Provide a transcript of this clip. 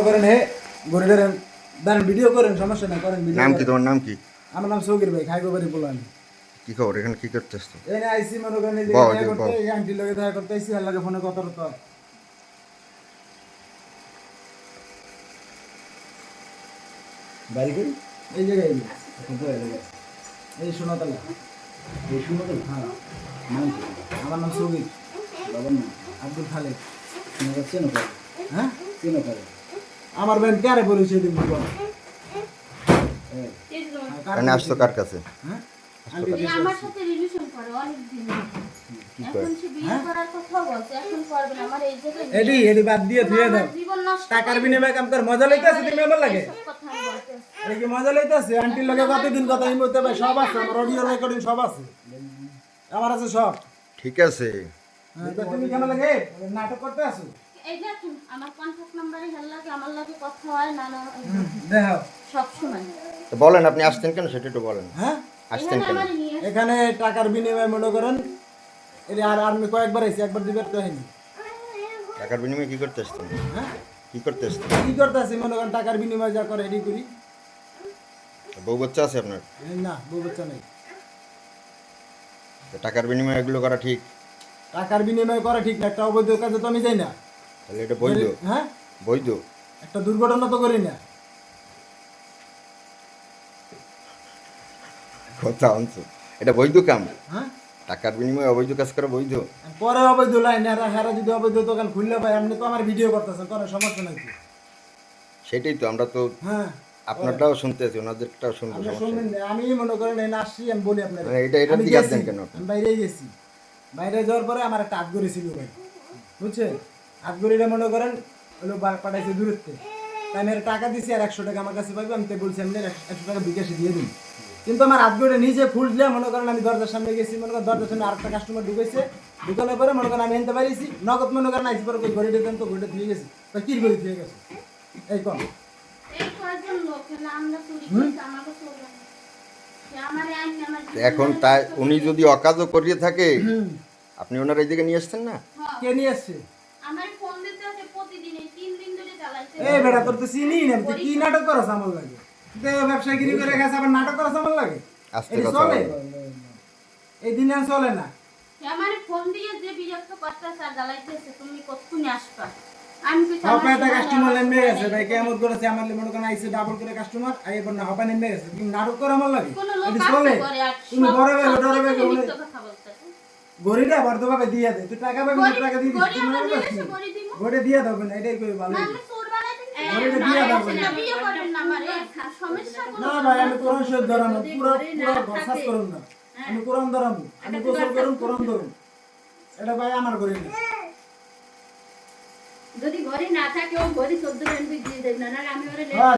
করেন হে গরিবের দাঁড়ান ভিডিও করেন সমস্যা নাই করেন ভিডিও নাম কি তোমার নাম কি? আমার নাম সৌকির ভাই খাইগো বাড়ি বললাম কি খবর? এখানে কি করতেছ তো এই না আইসি মনে করেন এই যে বাহ, করতে এই আন্টির লগে দেখা করতে আইসি আর লাগে ফোনে কত তো বাড়ি করি এই জায়গায় এই? সোনাতলা। এই সোনাতলা? হ্যাঁ। নাম কি? আমার নাম সৌকির বাবার নাম? আব্দুল খালেক। চেনো করে হ্যাঁ? চেনো করে আমার ব্যান কারে পরিচয় দিন এখানে আসছো কার কাছে? হ্যাঁ? আন্টি আমার সাথে রিলেশন করে অনেক দিন এখন সে বিয়ে করার কথা বলছে এখন করবে না। আমার এই জায়গায় এডি এডি বাদ দিয়ে দাও। টাকার বিনিময়ে কাম কর মজা লইতেছে তুমি আমার লাগে? কি মজা লইতেছে? আন্টির লগে কতদিন কথা সব আছে আমার অডিও রেকর্ডিং সব আছে। আমার আছে সব। ঠিক আছে। হ্যাঁ, তো তুমি কেমন লাগে? নাটক করতে আসো? এই দেখুন আমার কন্ট্যাক্ট নাম্বারে হেল আমার লাগে কথা হয় না না দেখো। সব সময় তো বলেন আপনি আসতেন কেন? সেটা একটু বলেন। হ্যাঁ? আসতেন কেন? এখানে টাকার বিনিময়ে মনে করেন এই আর আর আমি কয়েকবার আইছি একবার দিবার তো হয়নি। টাকার বিনিময়ে কি করতে আসতেন হ্যাঁ? কি করতে আসতেন কি করতে আছি মনে করেন টাকার বিনিময়ে যা করে এডি করি। বউ বাচ্চা আছে আপনার? না বউ বাচ্চা নেই। তো টাকার বিনিময়ে এগুলো করা ঠিক? টাকার বিনিময়ে করা ঠিক না একটা অবৈধ কাজে তো আমি যাই না। তাহলে এটা বৈধ। হ্যাঁ? বৈধ। একটা দুর্ঘটনা তো করি না। কথা আনছো এটা বৈধ কাম? হ্যাঁ? টাকার বিনিময়ে অবৈধ কাজ করা বৈধ? পরে অবৈধ লাইন হেরা হেরা যদি অবৈধ দোকান খুললে ভাই আপনি তো আমার ভিডিও করতেছেন কোনো সমস্যা নাই। সেটাই তো আমরা তো হ্যাঁ। আপনারটাও শুনতে আছি ওনাদেরটাও শুনব শুনবেন আমি মনে করেন এই আসছি আমি বলি আপনার। মানে এটা- দিকে হাত কেন আমি বাইরে গেছি। বাইরে যাওয়ার পরে আমার একটা আতগরি ছিল ভাই। বুঝছেন? আতগরিটা মনে করেন হলো বা- পাঠাইছে দূরত্বে। তাই আমি টাকা দিছি আর একশো টাকা আমার কাছে পাইবে আমি তাই বলছি আমি একশো টাকা বিকাশে দিয়ে দিই। কিন্তু আমার আতগরিটা নিজে ফুল দিয়ে মনে করেন আমি দরজার সামনে গেছি মনে করেন দরজার সামনে আরেকটা কাস্টমার ঢুকেছে। ঢুকানোর পরে মনে করেন আমি এনতে পারিছি নগদ মনে করেন আইসি পরে ঘড়িটা দেন তো ঘড়িটা দিয়ে গেছি। তা কি ঘড়ি দিয়ে গেছে? এই কম এই তো এখন তাই উনি যদি অকাজও করিয়ে থাকে আপনি ওনার এইদিকে নিয়ে আসছেন না? কে নিয়ে আসছে আমার ফোন দিতে আছে প্রতিদিন এই তিন দিন ধরে চালাইছে। এই বেটা তোর তো চিনি না তুই কি নাটক করছ আমার লাগে? তুই করে গেছে আবার নাটক করছ আমার লাগে? আস্তে কথা চলে? এই দিনে আর চলে না। আমার ফোন দিয়ে যে বিরক্ত করতেছে আর জ্বালাইতেছে তুমি কতক্ষণ আসবা? আমি কইছি আমার একটা কাস্টমার নেমে গেছে ভাই কেমন করেছে? আমার লি- মনে করেন আইসে ডাবল করে কাস্টমার না নেমে গেছে। তুমি নাটক করে আমার লাগে? চলে? তুমি বড় ভাই বড় ভাই কথা বলতেছে। গড়িটা বর্ধভাবে দিয়ে দে। তুই টাকা পাবি টাকা দিয়ে দিস গড়ি? গড়ি দিয়ে দেবে। না এটাই ভালো। গড়িটা দিয়ে না, দেবে না কোনো না ভাই আমি কোরআন পুরো পুরো করুন না। আমি কোরআন ধরাবো আমি গোসল করুন কোরআন ধরুন। এটা ভাই আমার করি না। যদি ঘরে না থাকে ও ঘরে চোদ্দ দিয়ে দেবে না আমি ওরে হ্যাঁ